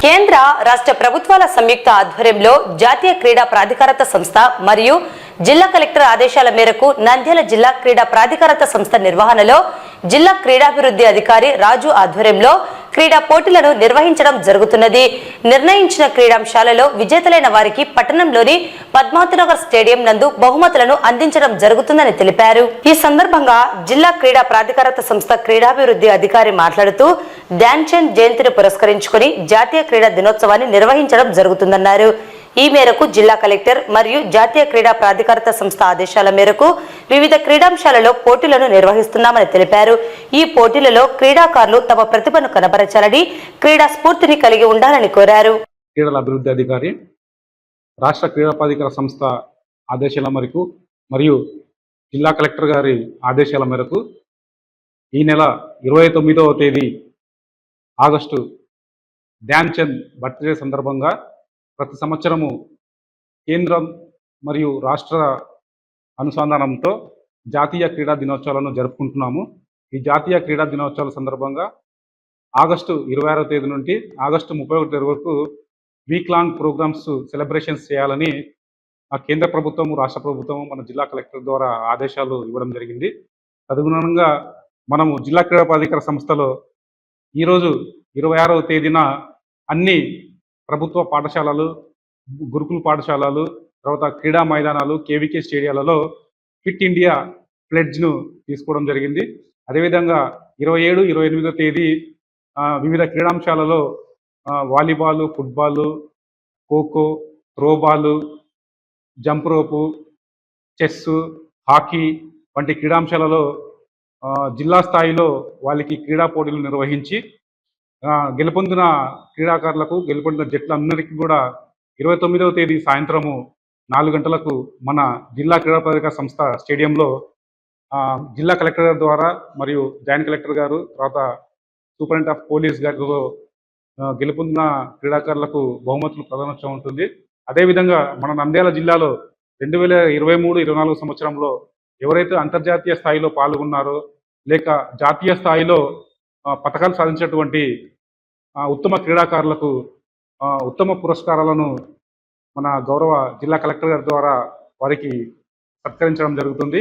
కేంద్ర రాష్ట్ర ప్రభుత్వాల సంయుక్త ఆధ్వర్యంలో జాతీయ క్రీడా ప్రాధికారత సంస్థ మరియు జిల్లా కలెక్టర్ ఆదేశాల మేరకు నంద్యాల జిల్లా క్రీడా ప్రాధికారత సంస్థ నిర్వహణలో జిల్లా క్రీడాభివృద్ధి అధికారి రాజు ఆధ్వర్యంలో క్రీడా పోటీలను నిర్వహించడం జరుగుతున్నది. నిర్ణయించిన క్రీడాంశాలలో విజేతలైన వారికి పట్టణంలోని పద్మావతినగర్ స్టేడియం నందు బహుమతులను అందించడం జరుగుతుందని తెలిపారు. ఈ సందర్భంగా జిల్లా క్రీడా ప్రాధికారత సంస్థ క్రీడాభివృద్ధి అధికారి మాట్లాడుతూ ధ్యాన్ చంద్ జయంతిని పురస్కరించుకొని జాతీయ క్రీడా దినోత్సవాన్ని నిర్వహించడం జరుగుతుందన్నారు. ఈ మేరకు జిల్లా కలెక్టర్ మరియు జాతీయ క్రీడా ప్రాధికారత సంస్థ ఆదేశాల మేరకు వివిధ క్రీడాంశాలలో పోటీలను నిర్వహిస్తున్నామని తెలిపారు. ఈ పోటీలలో క్రీడాకారులు తమ ప్రతిభను కనబరచాలని క్రీడా స్ఫూర్తిని కలిగి ఉండాలని కోరారు. క్రీడల అభివృద్ధి అధికారి రాష్ట్ర క్రీడా ప్రాధికార సంస్థ ఆదేశాల మేరకు మరియు జిల్లా కలెక్టర్ గారి ఆదేశాల మేరకు ఈ నెల ఇరవై తొమ్మిదవ తేదీ ఆగస్టు ధ్యాన్ చంద్ బర్త్డే సందర్భంగా ప్రతి సంవత్సరము కేంద్రం మరియు రాష్ట్ర అనుసంధానంతో జాతీయ క్రీడా దినోత్సవాలను జరుపుకుంటున్నాము. ఈ జాతీయ క్రీడా దినోత్సవాల సందర్భంగా ఆగస్టు ఇరవై ఆరో తేదీ నుండి ఆగస్టు ముప్పై ఒకటి తేదీ వరకు వీక్ లాంగ్ ప్రోగ్రామ్స్ సెలబ్రేషన్స్ చేయాలని ఆ కేంద్ర ప్రభుత్వం రాష్ట్ర ప్రభుత్వం మన జిల్లా కలెక్టర్ ద్వారా ఆదేశాలు ఇవ్వడం జరిగింది. తదనుగుణంగా మనము జిల్లా క్రీడా ప్రాధికార సంస్థలో ఈరోజు ఇరవై ఆరవ తేదీన అన్ని ప్రభుత్వ పాఠశాలలు గురుకుల పాఠశాలలు తర్వాత క్రీడా మైదానాలు కేవీకే స్టేడియాలలో ఫిట్ ఇండియా ప్లెడ్జ్ను తీసుకోవడం జరిగింది. అదేవిధంగా ఇరవై ఏడు ఇరవై ఎనిమిదో తేదీ వివిధ క్రీడాంశాలలో volleyball football kho kho throwball jump rope chess hockey వంటి క్రీడాంశాలలో జిల్లా స్థాయిలో వాళ్ళకి క్రీడా పోటీలు నిర్వహించి గెలుపొందిన క్రీడాకారులకు గెలుపొందిన జట్లందరికీ కూడా ఇరవై తొమ్మిదవ తేదీ సాయంత్రము నాలుగు గంటలకు మన జిల్లా క్రీడా సంస్థ స్టేడియంలో జిల్లా కలెక్టర్ గారి ద్వారా మరియు జాయింట్ కలెక్టర్ గారు తర్వాత సూపరింటెండెంట్ ఆఫ్ పోలీస్ గారితో గెలుపొందిన క్రీడాకారులకు బహుమతులు ప్రదానోత్సవం ఉంటుంది. అదేవిధంగా మన నంద్యాల జిల్లాలో రెండు వేల ఇరవై మూడు ఇరవై నాలుగు సంవత్సరంలో ఎవరైతే అంతర్జాతీయ స్థాయిలో పాల్గొన్నారో లేక జాతీయ స్థాయిలో పథకాలు సాధించినటువంటి ఉత్తమ క్రీడాకారులకు ఉత్తమ పురస్కారాలను మన గౌరవ జిల్లా కలెక్టర్ గారి ద్వారా వారికి సత్కరించడం జరుగుతుంది.